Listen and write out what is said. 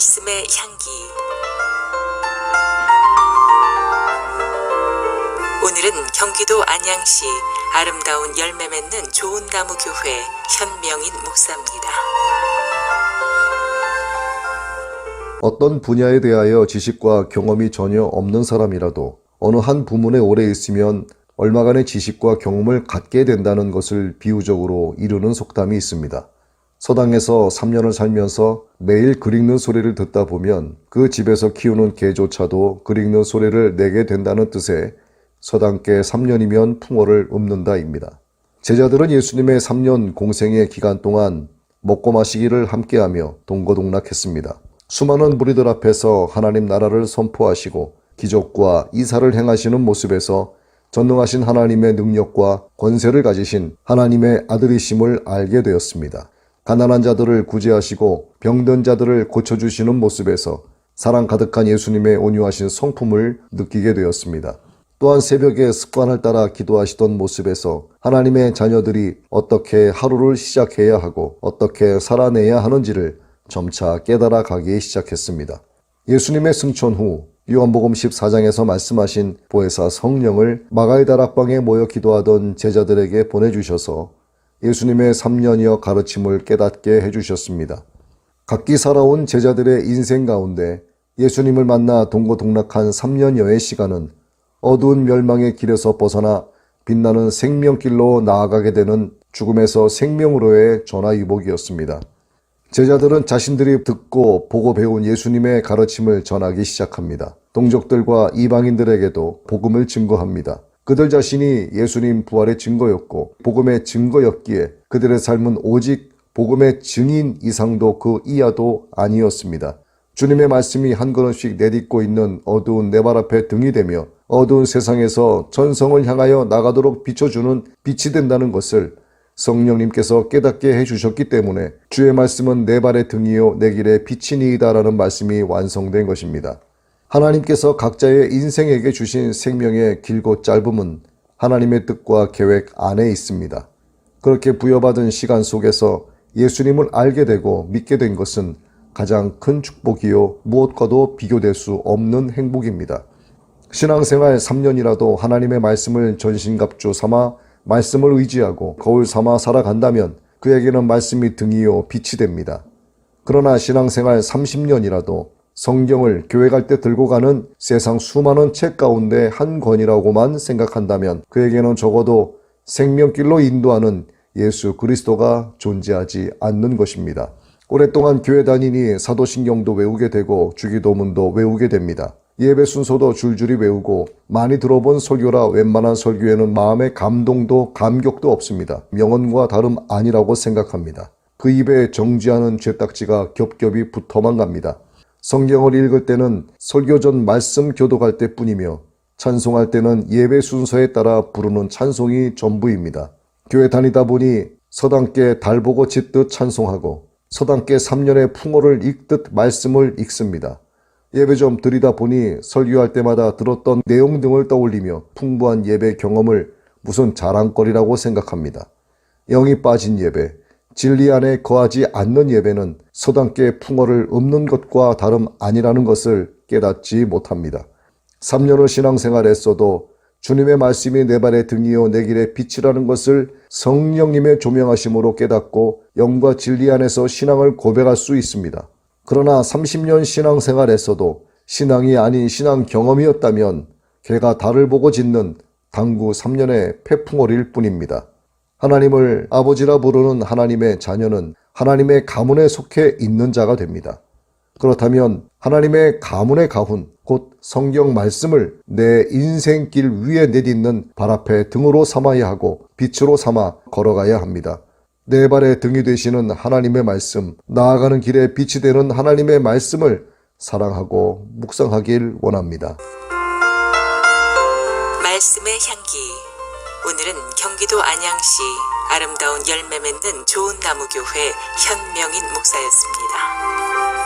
말씀의 향기 오늘은 경기도 안양시 아름다운 열매 맺는 좋은 나무 교회 현명인 목사입니다. 어떤 분야에 대하여 지식과 경험이 전혀 없는 사람이라도 어느 한 부문에 오래 있으면 얼마간의 지식과 경험을 갖게 된다는 것을 비유적으로 이루는 속담이 있습니다. 서당에서 3년을 살면서 매일 글 읽는 소리를 듣다 보면 그 집에서 키우는 개조차도 글 읽는 소리를 내게 된다는 뜻의 서당께 3년이면 풍어를 읊는다입니다. 제자들은 예수님의 3년 공생의 기간 동안 먹고 마시기를 함께하며 동거동락했습니다. 수많은 무리들 앞에서 하나님 나라를 선포하시고 기적과 이사를 행하시는 모습에서 전능하신 하나님의 능력과 권세를 가지신 하나님의 아들이심을 알게 되었습니다. 가난한 자들을 구제하시고 병든 자들을 고쳐주시는 모습에서 사랑 가득한 예수님의 온유하신 성품을 느끼게 되었습니다. 또한 새벽에 습관을 따라 기도하시던 모습에서 하나님의 자녀들이 어떻게 하루를 시작해야 하고 어떻게 살아내야 하는지를 점차 깨달아 가기 시작했습니다. 예수님의 승천 후 요한복음 14장에서 말씀하신 보혜사 성령을 마가의 다락방에 모여 기도하던 제자들에게 보내주셔서 예수님의 3년여 가르침을 깨닫게 해주셨습니다. 각기 살아온 제자들의 인생 가운데 예수님을 만나 동고동락한 3년여의 시간은 어두운 멸망의 길에서 벗어나 빛나는 생명길로 나아가게 되는 죽음에서 생명으로의 전화위복이었습니다. 제자들은 자신들이 듣고 보고 배운 예수님의 가르침을 전하기 시작합니다. 동족들과 이방인들에게도 복음을 증거합니다. 그들 자신이 예수님 부활의 증거였고 복음의 증거였기에 그들의 삶은 오직 복음의 증인 이상도 그 이하도 아니었습니다. 주님의 말씀이 한 걸음씩 내딛고 있는 어두운 내 발 앞에 등이 되며 어두운 세상에서 전성을 향하여 나가도록 비춰주는 빛이 된다는 것을 성령님께서 깨닫게 해주셨기 때문에 주의 말씀은 내 발의 등이요 내 길의 빛이니이다라는 말씀이 완성된 것입니다. 하나님께서 각자의 인생에게 주신 생명의 길고 짧음은 하나님의 뜻과 계획 안에 있습니다. 그렇게 부여받은 시간 속에서 예수님을 알게 되고 믿게 된 것은 가장 큰 축복이요 무엇과도 비교될 수 없는 행복입니다. 신앙생활 3년이라도 하나님의 말씀을 전신갑주 삼아 말씀을 의지하고 거울 삼아 살아간다면 그에게는 말씀이 등이요 빛이 됩니다. 그러나 신앙생활 30년이라도 성경을 교회 갈 때 들고 가는 세상 수많은 책 가운데 한 권이라고만 생각한다면 그에게는 적어도 생명길로 인도하는 예수 그리스도가 존재하지 않는 것입니다. 오랫동안 교회 다니니 사도신경도 외우게 되고 주기도문도 외우게 됩니다. 예배 순서도 줄줄이 외우고 많이 들어본 설교라 웬만한 설교에는 마음의 감동도 감격도 없습니다. 명언과 다름 아니라고 생각합니다. 그 입에 정지하는 죄딱지가 겹겹이 붙어만 갑니다. 성경을 읽을 때는 설교 전 말씀 교독할 때뿐이며 찬송할 때는 예배 순서에 따라 부르는 찬송이 전부입니다. 교회 다니다 보니 서당께 달 보고 짖듯 찬송하고 서당께 3년의 풍어를 읽듯 말씀을 읽습니다. 예배 좀 드리다 보니 설교할 때마다 들었던 내용 등을 떠올리며 풍부한 예배 경험을 무슨 자랑거리라고 생각합니다. 영이 빠진 예배, 진리 안에 거하지 않는 예배는 서당께 풍어를 읊는 것과 다름 아니라는 것을 깨닫지 못합니다. 3년을 신앙생활했어도 주님의 말씀이 내 발의 등이요 내 길의 빛이라는 것을 성령님의 조명하심으로 깨닫고 영과 진리 안에서 신앙을 고백할 수 있습니다. 그러나 30년 신앙생활에서도 신앙이 아닌 신앙 경험이었다면 개가 달을 보고 짖는 당구 3년의 태풍어릴 뿐입니다. 하나님을 아버지라 부르는 하나님의 자녀는 하나님의 가문에 속해 있는 자가 됩니다. 그렇다면 하나님의 가문의 가훈, 곧 성경 말씀을 내 인생길 위에 내딛는 발 앞에 등으로 삼아야 하고 빛으로 삼아 걸어가야 합니다. 내 발의 등이 되시는 하나님의 말씀, 나아가는 길에 빛이 되는 하나님의 말씀을 사랑하고 묵상하길 원합니다. 말씀의 향기 오늘은 경기도 안양시 아름다운 열매 맺는 좋은 나무 교회 현명인 목사였습니다.